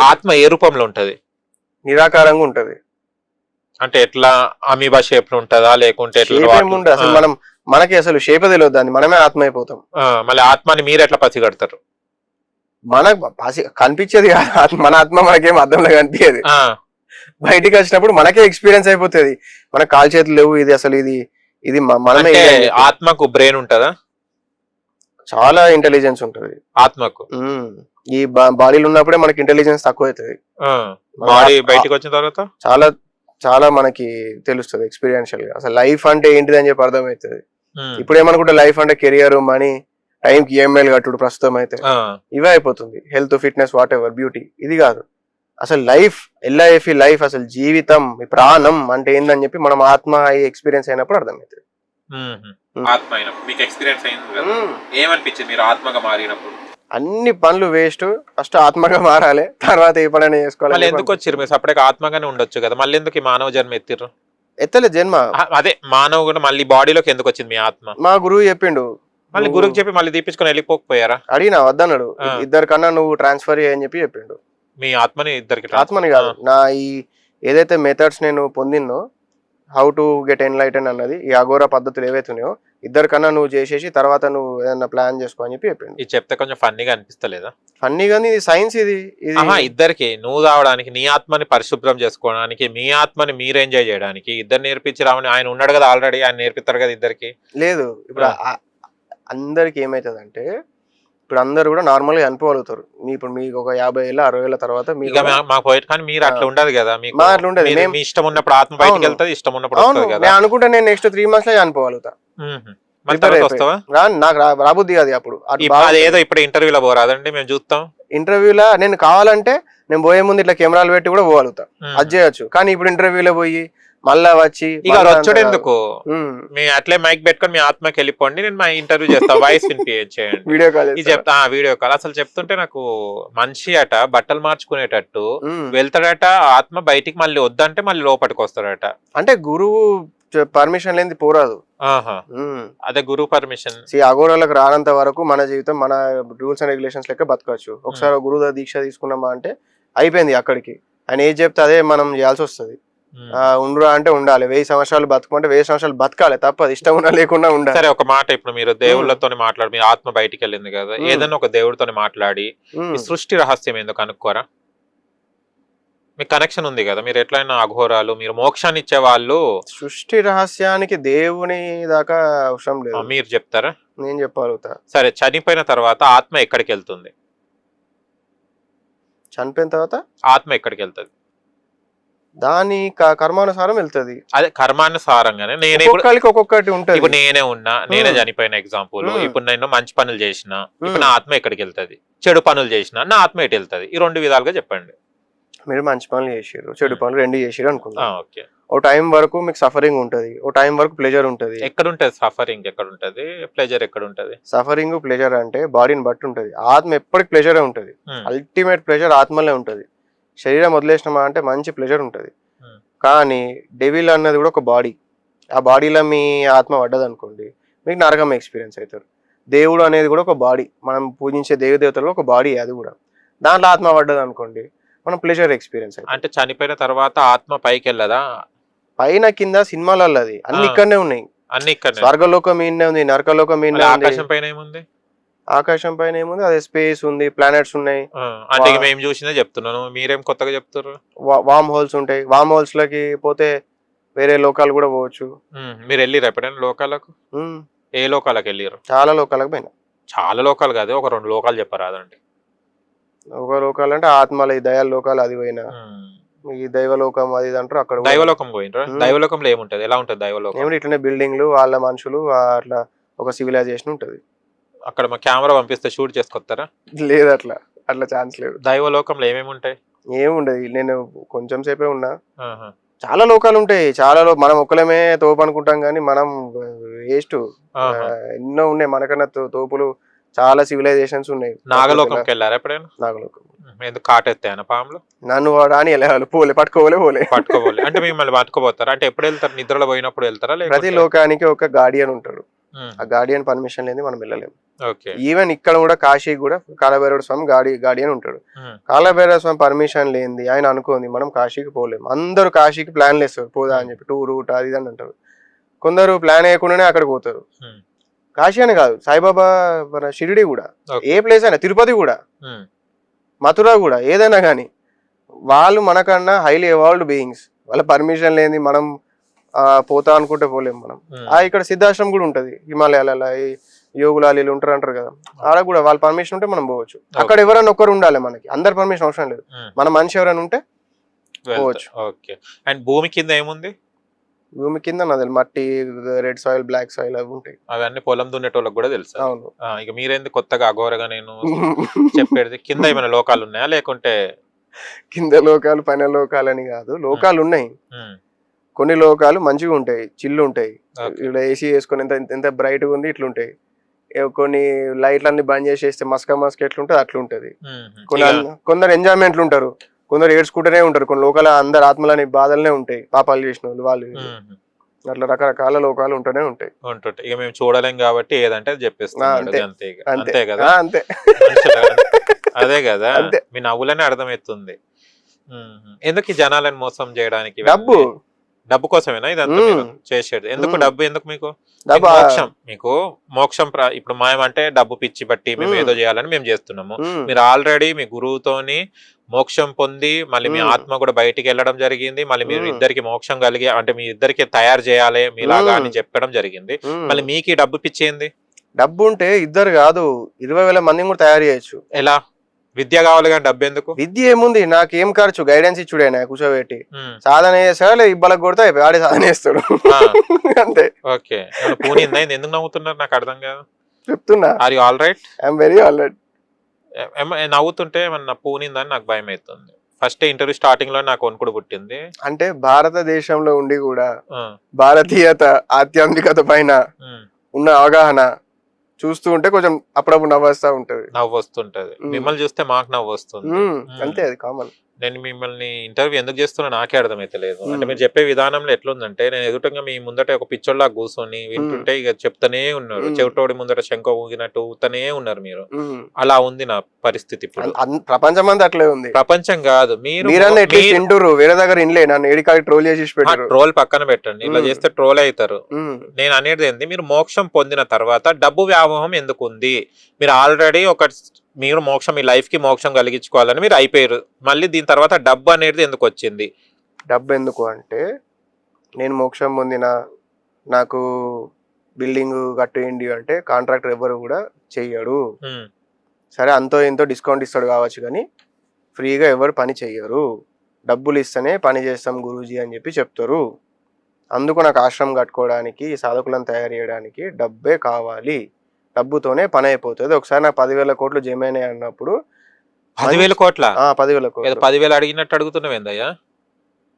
ఆత్మ ఏ రూపంలో ఉంటది? నిరాకారంగా ఉంటది. అంటే ఎట్లా అమీబా షేప్లో ఉంటదా? లేకుంటే ఎట్లా అసలు మనం మనకి అసలు షేప్ తెలియదు దాన్ని మనమే ఆత్మ అయిపోతాం మళ్ళీ ఆత్మని మీరు ఎట్లా పసిగడతారు? మనకు పసి- కనిపించేది కాదు. మన ఆత్మ మనకేం అర్థంలో కనిపించేది. బయటికి వచ్చినప్పుడు మనకే ఎక్స్పీరియన్స్ అయిపోతుంది. మన కాలు చేతులు లేవు. ఇది అసలు ఇది ఇది మనమే. ఆత్మకు బ్రెయిన్ ఉంటదా? చాలా ఇంటెలిజెన్స్ ఉంటది. ఆత్మకు. ఈ బాడీలో ఉన్నప్పుడే మనకి ఇంటెలిజెన్స్ తక్కువ అవుతుంది బాడీ బయటికి వచ్చిన తర్వాత? చాలా చాలా మనకి తెలుస్తుంది ఎక్స్పీరియన్షియల్గా. అసలు లైఫ్ అంటే ఏంటిది అని చెప్పి అర్థమవుతుంది. ఇప్పుడు ఏమనుకుంటే లైఫ్ అంటే కెరియర్ మనీ టైం కి ఈఎంఐలు కట్టుడు ప్రస్తుతం అయితే ఆ, ఇవే అయిపోతుంది. Health fitness whatever beauty ఇది కాదు. అసలు లైఫ్ ఎల్ఐఎఫ్ లైఫ్ అసలు జీవితం ఈ ప్రాణం అంటే ఏందని చెప్పి మనం ఆత్మ ఎక్స్పీరియన్స్ అయినప్పుడు అర్థమవుతుంది. ఆత్మ అయినప్పుడు. మీకు ఎక్స్పీరియన్స్ అయింది ఏమనిపించింది మీరు ఆత్మగా మారినప్పుడు? అన్ని పనులు వేస్ట్. ఫస్ట్ ఆత్మగా మారాలి. తర్వాత ఏ మళ్ళీ చేసుకోవాలి. ఎందుకు వచ్చారు మీరు? సపరేట్గా ఆత్మగానే ఉండొచ్చు కదా. మళ్ళీ ఎందుకు ఈ మానవ జన్మ ఎత్తిర్రు? ఎత్తలే జన్మ. అదే మానవ కూడా మళ్ళీ బాడీలోకి ఎందుకు వచ్చింది మీ ఆత్మ? మా గురువు చెప్పిండు. మళ్ళీ గురుకు చెప్పి మళ్ళీ తీపించుకొని వెళ్ళిపోకపోయారా? అడిగినా వద్దన్నాడు. ఇద్దరు కన్నా నువ్వు ట్రాన్స్ఫర్ అని చెప్పి చెప్పిండు. మీ ఆత్మని ఇద్దరికి ఆత్మని కాదు. నా ఈ ఏదైతే మెథడ్స్ నేను పొందినో హౌ టు గెట్ ఎన్లైటన్ అన్నది ఈ అఘోర పద్ధతులు ఏవైతే ఉన్నాయో ఇద్దరు కన్నా నువ్వు చేసేసి తర్వాత నువ్వు ఏదైనా ప్లాన్ చేసుకో అని చెప్పి చెప్పిండు. ఇది చెప్తే కొంచెం ఫన్నీగా అనిపిస్తలేదా? ఫన్నీ కానీ ఇది సైన్స్ ఇది ఇది ఆహా ఇద్దరికి నువ్వు రావడానికి నీ ఆత్మని పరిశుభ్రం చేసుకోవడానికి మీ ఆత్మని మీరు ఎంజాయ్ చేయడానికి ఇద్దరు నేర్పించి రావని ఆయన ఉన్నాడు కదా ఆల్రెడీ ఆయన నేర్పిస్తారు కదా ఇద్దరికి? లేదు ఇప్పుడు ఆ. అందరికి ఏమైతుంది అంటే ఇప్పుడు అందరు కూడా నార్మల్గా చనిపోగలుగుతారు. మీ ఇప్పుడు మీకు ఒక యాభై ఏళ్ళ అరవై ఏళ్ళ తర్వాత మీకు మాకు కానీ మీరు అట్లా. ఉండదు కదా మీకు. ఉండదు. ఇష్టం ఉన్నప్పుడు ఆత్మ బయటికి అవును. వెళ్తుంది ఇష్టం ఉన్నప్పుడు అవును. నేను అనుకుంటే నేను నెక్స్ట్ త్రీ మంత్స్లో చనిపోగలుగుతా. నాకు రాబుద్ది కాదు అప్పుడు. అదేదో ఇప్పుడు ఇంటర్వ్యూలో పోరాదండి మేము చూస్తాం. ఇంటర్వ్యూలో నేను కావాలంటే నేను పోయే ముందు ఇట్లా కెమెరాలు పెట్టి కూడా పోగలుగుతా. అది చేయొచ్చు. కానీ ఇప్పుడు ఇంటర్వ్యూలో పోయి మళ్ళా వచ్చి ఇక ఉమ్, మీ అట్లే మైక్ పెట్టుకొని మీ ఆత్మకి వెళ్ళిపోండి నేను మా ఇంటర్వ్యూ చేస్తా వాయిస్ వీడియో కాల్ ఇది చెప్తా వీడియో కాల్ అసలు చెప్తుంటే నాకు మనిషి అట బట్టలు మార్చుకునేటట్టు వెళ్తాడట ఆత్మ బయటికి మళ్ళీ వద్దంటే మళ్ళీ లోపలికి వస్తాడట. అంటే గురువు పర్మిషన్ లేనిది పోరాదు. అదే గురువు పర్మిషన్ అఘోరాలకు రానంత వరకు మన జీవితం మన రూల్స్ అండ్ రెగ్యులేషన్స్ లెక్క బతకవచ్చు. ఒకసారి ఒక గురువు దీక్ష తీసుకున్నామా అంటే అయిపోయింది అక్కడికి. ఆయన ఏది చెప్తే అదే మనం చేయాల్సి వస్తుంది. ఉండురా అంటే ఉండాలి. వెయ్యి సంవత్సరాలు బతుకమంటే వెయ్యి సంవత్సరాలు బతకాలి తప్ప ఇష్టం ఉన్నా లేకుండా ఉండాలి. సరే ఒక మాట ఇప్పుడు మీరు దేవుళ్ళతో మాట్లాడి మీ ఆత్మ బయటికి వెళ్ళింది కదా. ఏదైనా ఒక దేవుడితో మాట్లాడి. ఈ సృష్టి రహస్యం ఏందో కనుక్కోరా? మీకు కనెక్షన్ ఉంది కదా. మీరు ఎట్లయినా అఘోరాలు మీరు మోక్షాన్ని ఇచ్చే వాళ్ళు సృష్టి రహస్యానికి దేవుని దాకా అవసరం లేదు. మీరు చెప్తారా? నేను చెప్పగలుగుతా సరే చనిపోయిన తర్వాత ఆత్మ ఎక్కడికి వెళ్తుంది చనిపోయిన తర్వాత? ఆత్మ ఎక్కడికి వెళ్తుంది దాని కర్మానుసారం వెళ్తది. అదే కర్మానుసారంగానే నేనే ఒక్కొక్కరికి ఒక్కొక్కటి ఉంటది. ఇప్పుడు నేనే ఉన్నా నేనే. చనిపోయిన ఎగ్జాంపుల్. ఇప్పుడు నేను మంచి పనులు చేసిన ఇప్పుడు. నా ఆత్మ ఎక్కడికి వెళ్తది? చెడు పనులు చేసిన నా ఆత్మ ఎటు వెళ్తది? ఈ రెండు విధాలుగా చెప్పండి. మీరు మంచి పనులు చేసిర్రు చెడు. పనులు రెండు చేసిర్రు ఆ, అనుకుందాం ఓకే. ఓ టైం వరకు మీకు సఫరింగ్ ఉంటది ఓ టైం వరకు ప్లెజర్ ఉంటది. ఎక్కడ ఉంటది సఫరింగ్ ఎక్కడ ఉంటది ప్లెజర్ ఎక్కడ ఉంటది సఫరింగ్ ప్లెజర్ అంటే బాడీని బట్టి ఉంటది. ఆత్మ ఎప్పటికి ప్లెజరే ఉంటది. అల్టిమేట్ ప్లెజర్ ఆత్మలే ఉంటది. శరీరం వదిలేసినామా అంటే మంచి ప్లెజర్ ఉంటది. మ్మ్. కానీ డెవిల్ అన్నది కూడా ఒక బాడీ ఆ బాడీలో మీ ఆత్మ పడ్డది అనుకోండి మీకు నరకం ఎక్స్పీరియన్స్ అవుతారు దేవుడు అనేది కూడా ఒక బాడీ మనం పూజించే దేవదేవతలు ఒక బాడీ అది కూడా. దాంట్లో ఆత్మ పడ్డది అనుకోండి మనం ప్లెజర్ ఎక్స్పీరియన్స్ అవుతాం అంటే చనిపోయిన తర్వాత ఆత్మ పైకి వెళ్ళదా పైన కింద సినిమాలలో అది. అన్ని. ఇక్కడనే ఉన్నాయి. అన్ని ఇక్కడ స్వర్గలోకం ఈయనే ఉంది నరకలోకం ఈయనే ఉంది. ఆకాశం పైన ఏముంది? ఆకాశం పైన ఏముంది? అదే స్పేస్ ఉంది ప్లానెట్స్ ఉన్నాయి. అంటే ఇక మేము చూసిందే చెప్తున్నాను. మీరేం కొత్తగా చెప్తారు వామ్ హోల్స్ ఉంటాయి. వామ్ హోల్స్ లకి పోతే వేరే లోకాలు కూడా పోవచ్చు. మీరు వెళ్ళిరు ఎప్పుడైనా లోకాలకు? ఏ లోకాలకు వెళ్ళిరు చాలా లోకాలకు పోయినా. చాలా లోకాలు కాదు ఒక రెండు లోకాలు చెప్పరాదండి. ఒక లోకాలు అంటే ఆత్మల ఈ దయాల లోకాలు అది పోయినా. ఈ దైవలోకం అది అంటారు అక్కడ కూడా. దైవలోకం పోయినరా. దైవలోకంలో ఏముంటది? ఎలా ఉంటది దైవలోకం? ఏమిటి ఇట్లనే బిల్డింగ్లు వాళ్ళ మనుషులు అట్లా ఒక సివిలైజేషన్ ఉంటది. అక్కడ మా కెమెరా పంపిస్తే షూట్ చేసుకొస్తారా? లేదు అట్లా. అట్లా ఛాన్స్ లేదు. దైవలోకంలో ఏమేమి ఉంటాయి? ఏముండదు నేను కొంచెం సేపే ఉన్నా. చాలా లోకాలు ఉంటాయి. చాలా లో- మనం ఒక్కలమే తోపు అనుకుంటాం కానీ మనం వేస్ట్. ఎన్నో ఉన్నాయి. మనకన్నా తో- తోపులు చాలా సివిలైజేషన్స్ ఉన్నాయి. నాగలోకంకి వెళ్ళారా ఎప్పుడైనా? నాగలోకం. ఎందుకు పాములు? నన్ను వాడా అని వెళ్ళాలి. పోలే పట్టుకోలే పోలే. పట్టుకోవాలి. అంటే మిమ్మల్ని పట్టుకోపోతారా? అంటే ఎప్పుడు వెళ్తారు? నిద్రలో పోయినప్పుడు వెళ్తారా? ప్రతి లోకానికి ఒక గార్డియన్ ఉంటాడు. ఆ గార్డియన్ పర్మిషన్ లేని మనం వెళ్ళలేము. ఓకే ఈవెన్ ఇక్కడ కూడా కాశీ కూడా కాలభైరవ స్వామి గాడి గార్డియన్ ఉంటాడు. ఉమ్, కాలభైరవ స్వామి పర్మిషన్ లేనిది ఆయన అనుకోంది మనం కాశీకి పోలేము. అందరూ కాశీకి ప్లాన్లు వేస్తారు పోదా అని చెప్పి టూర్ రూట్ అది ఇది అని అంటారు. కొందరు ప్లాన్ వేయకుండానే అక్కడికి పోతారు. ఉమ్, కాశీ అని కాదు సాయిబాబా మన షిరిడి కూడా. ఏ ప్లేస్ అయినా తిరుపతి కూడా. మథుర కూడా ఏదైనా కానీ. వాళ్ళు మనకన్నా హైలీ ఎవాల్వ్డ్ బీయింగ్స్ వాళ్ళ పర్మిషన్ లేని మనం పోతా అనుకుంటే పోలేము మనం. ఆ ఇక్కడ సిద్ధాశ్రమం కూడా ఉంటది. హిమాలయాలలో ఈ యోగులాలీలు ఉంటారు అంటారు కదా. ఆడ కూడా వాళ్ళ పర్మిషన్ ఉంటే మనం పోవచ్చు. అక్కడ ఎవరైనా ఒక్కరు ఉండాలి మనకి. అందరి పర్మిషన్ అవసరం లేదు. మన మనిషి ఎవరైనా ఉంటే. పోవచ్చు. ఓకే. అండ్ భూమి కింద ఏముంది? భూమి కింద నాది మట్టి రెడ్ సాయిల్ బ్లాక్ సాయిల్ అవి ఉంటాయి. అవన్నీ పొలం దున్నేటోళ్ళకి కూడా తెలుసు? అవును. ఇక మీరేంది కొత్తగా అఘోరగా నేను చెప్పేది? కింద ఏమైనా లోకాలు ఉన్నాయా? లేకుంటే కింద లోకాలు పైన లోకాలు అని కాదు. లోకాలు ఉన్నాయి. కొన్ని లోకాలు మంచిగా ఉంటాయి చిల్లు ఉంటాయి. ఇక్కడ ఏసీ వేసుకొని ఎంత ఎంత బ్రైట్గా ఉంది ఇట్లుంటాయి. కొన్ని లైట్లు అన్ని బంద్ చేసేస్తే మస్క మస్క ఎట్లుంటుంది అట్లుంటది. కొన్ని కొందరు ఎంజాయ్మెంట్లు ఉంటారు. కొందరు ఏడ్చుకుంటూనే ఉంటారు. కొన్ని లోకాల అందరు ఆత్మలని బాధలనే ఉంటాయి. పాపాలు చేసిన వాళ్ళు వాళ్ళు అట్లా రకరకాల లోకాలు ఉంటూనే ఉంటాయి. ఉంటుంటాయి. ఇక మేము చూడలేం కాబట్టి ఏదంటే అంతే. కదా? అంతే. అదే కదా. మీ నవ్వులనే అర్థమవుతుంది. ఎందుకు జనాలను మోసం చేయడానికి? డబ్బు. డబ్బు కోసమేనా ఇదంతా. మీరు చేసేది ఎందుకు. డబ్బు ఎందుకు మీకు మోక్షం మీకు మోక్షం ఇప్పుడు మాయమంటే డబ్బు పిచ్చి బట్టి మేము. ఏదో చేయాలని మేము చేస్తున్నాము మీరు ఆల్రెడీ మీ గురువుతోని మోక్షం పొంది మళ్ళీ మీ. ఆత్మ కూడా బయటికి వెళ్ళడం జరిగింది మళ్ళీ మీరు. ఇద్దరికి మోక్షం కలిగి అంటే మీ ఇద్దరికి తయారు చేయాలి మీలాగా అని. చెప్పడం జరిగింది. మళ్ళీ మీకు డబ్బు పిచ్చేంది డబ్బు ఉంటే ఇద్దరు కాదు ఇరవై వేల మందిని కూడా తయారు చేయొచ్చు ఎలా విద్య కావాలి కానీ డబ్బు ఎందుకు? విద్య ఏముంది? నాకేం ఖర్చు? గైడెన్స్ ఇచ్చుడే నా కూర్చోబెట్టి. సాధన చేస్తాడా లేదు ఇబ్బలకు కొడితే ఆడే సాధన చేస్తాడు. అంతే. ఓకే. ఇది ఎందుకు నవ్వుతున్నారు? నాకు అర్థం కాదు. చెప్తున్నా. Are you all right I'm very already నవ్వుతుంటే ఏమన్నా పూనిందని నాకు భయం అవుతుంది ఫస్ట్ ఇంటర్వ్యూ స్టార్టింగ్లో నాకు వణుకుడు పుట్టింది. అంటే భారతదేశంలో ఉండి కూడా భారతీయత ఆధ్యాత్మికత పైన ఉన్న అవగాహన చూస్తూ ఉంటే కొంచెం అప్పుడప్పుడు నవ్వుస్తా ఉంటది. నవ్వు వస్తుంటది మ్మ్. మిమ్మల్ని చూస్తే మాకు నవ్వు వస్తుంది అంతే అది కామన్. నేను మిమ్మల్ని ఇంటర్వ్యూ ఎందుకు చేస్తున్నా నాకే అర్థమైతలేదు అంటే మ్మ్. మీరు చెప్పే విధానంలో ఎట్లుందంటే నేను ఎదుటంగా మీ ముందట ఒక పిచ్చోళ్ళ కూర్చొని వింటుంటే ఇక చెప్తానే ఉన్నారు. చెవిటోడి ముందట శంఖ ఊగినట్టు ఊతనే ఉన్నారు మీరు. అలా ఉంది నా పరిస్థితి ఇప్పుడు. ప్రపంచం అంతా అట్లే ఉంది. ప్రపంచం కాదు మీరు వేరే దగ్గర ఇన్లే నన్ను ఏడికాడి ట్రోల్ చేసి ట్రోల్ పక్కన పెట్టండి. ఇలా. చేస్తే ట్రోల్ అవుతారు నేను అనేది ఏంది? మీరు మోక్షం పొందిన తర్వాత డబ్బు వ్యామోహం ఎందుకు ఉంది మీరు ఆల్రెడీ ఒక మీరు మోక్షం మీ లైఫ్కి మోక్షం కలిగించుకోవాలని మీరు అయిపోయారు. మళ్ళీ దీని తర్వాత డబ్బు అనేది ఎందుకు వచ్చింది? డబ్బు ఎందుకు అంటే నేను మోక్షం పొందిన నాకు బిల్డింగ్ కట్టేయండి అంటే కాంట్రాక్టర్ ఎవరు కూడా చెయ్యడు. సరే అంతో ఎంతో డిస్కౌంట్ ఇస్తాడు కావచ్చు కానీ ఫ్రీగా ఎవరు పని చెయ్యరు. డబ్బులు ఇస్తేనే పని చేస్తాం గురూజీ అని చెప్పి చెప్తారు. అందుకు నాకు ఆశ్రమం కట్టుకోవడానికి సాధకులను తయారు చేయడానికి డబ్బే కావాలి. డబ్బుతోనే పని అయిపోతుంది ఒకసారి నాకు పదివేల కోట్లు జమైనాయి అన్నప్పుడు పదివేల కోట్ల? పదివేల కోట్లు. పదివేలు అడిగినట్టు అడుగుతున్నావు ఏందయ్యా?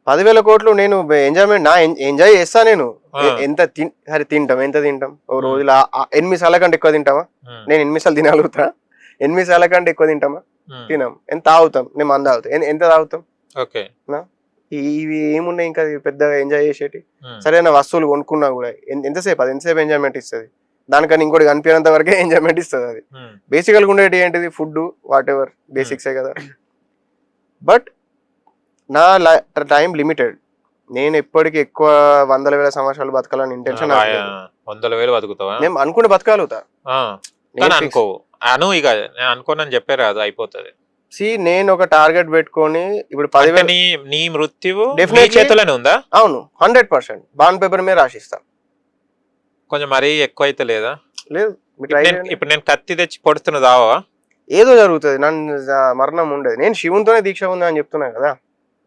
పదివేల కోట్లు నేను ఎంజాయ్మెంట్ నా ఎంజాయ్ చేస్తా నేను. ఎంత సరే తింటాం ఎంత తింటాం? ఓ ఉమ్. రోజులో ఆ- ఆ ఎనిమిది సార్ల కంటే ఎక్కువ తింటామా? నేను ఎనిమిది సార్లు తినగలుగుతా ఎనిమిది సార్ల కంటే ఎక్కువ తింటామా? తినాం. ఎంత తాగుతాం? నేను మంద తాగుతాం. ఎంత తాగుతాం? ఓకే. ఇవి ఏమున్నాయి ఇంకా? పెద్దగా ఎంజాయ్ చేసేటి సరైన వస్తువులు కొనుక్కున్నా కూడా. ఎంతసేపు? అది ఎంతసేపు ఎంజాయ్మెంట్ ఇస్తుంది? దానికని ఇంకోటి కనిపించినంత వరకే ఎంజాయ్మెంట్ ఇస్తుంది అది. బేసికల్గా ఉండేది ఏంటిది? ఫుడ్ వాట్ ఎవర్ బేసిక్సే కదా. బట్ నా టైం లిమిటెడ్ నేను ఎప్పటికీ ఎక్కువ వందల వేల సంవత్సరాలు బతకాలని ఇంటెన్షన్ వందల వేలు బతుకుతావా? నేను అనుకుంటే కానీ అనుకోవు అను ఇక నేను అనుకోనని చెప్పే రాదు అయిపోతుంది. సి నేను ఒక టార్గెట్ పెట్టుకొని ఇప్పుడు పదివేలు నీ మృత్యువు. చేతిలోనే ఉందా? అవును హండ్రెడ్ పర్సెంట్ బాండ్ పేపర్ మీద రాసిస్తా. కొంచెం మరీ ఎక్కువ అయితే లేదా లేదు ఇప్పుడు నేను కత్తి తెచ్చి పొడుతున్న దావా? ఏదో జరుగుతుంది నన్ను మరణం ఉండదు. నేను శివునితోనే దీక్ష ఉందా అని చెప్తున్నా కదా.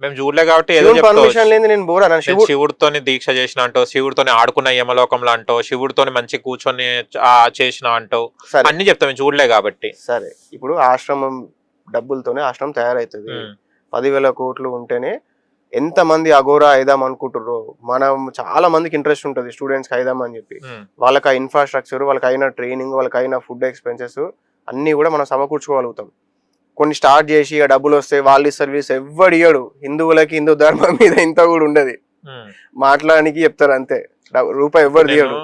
మేము చూడలే కాబట్టి ఏదో శివుని చెప్తావు పర్మిషన్ లేని నేను బోరా నన్ను నేను శివుడు శివుడితోని దీక్ష చేసిన అంటో శివుడితోని ఆడుకున్న యమలోకంలో అంటో శివుడితోని మంచి కూర్చొని చేసిన అంటో అన్ని చెప్తాం మేము చూడలే కాబట్టి. సరే ఇప్పుడు ఆశ్రమం డబ్బులతోనే ఆశ్రమం తయారవుతుంది పదివేల కోట్లు ఉంటేనే ఎంత మంది అఘోరా అయిదాం అనుకుంటుర్రో మనం చాలా మందికి ఇంట్రెస్ట్ ఉంటుంది స్టూడెంట్స్కి అయిదాం అని చెప్పి. ఉమ్, వాళ్ళకి ఆ ఇన్ఫ్రాస్ట్రక్చర్ వాళ్ళకి అయిన ట్రైనింగ్ వాళ్ళకి అయిన ఫుడ్ ఎక్స్పెన్సెస్ అన్నీ కూడా మనం సమకూర్చుకోగలుగుతాం. కొన్ని స్టార్ట్ చేసి డబ్బులు వస్తే వాళ్ళు సర్వీస్ ఎవ్వడు ఇయ్యడు. హిందువులకి హిందూ ధర్మం మీద ఇంత కూడా ఉండదు. ఉమ్. మాట్లాడానికి చెప్తారు అంతే. రూపాయి ఎవ్వరు తీయడు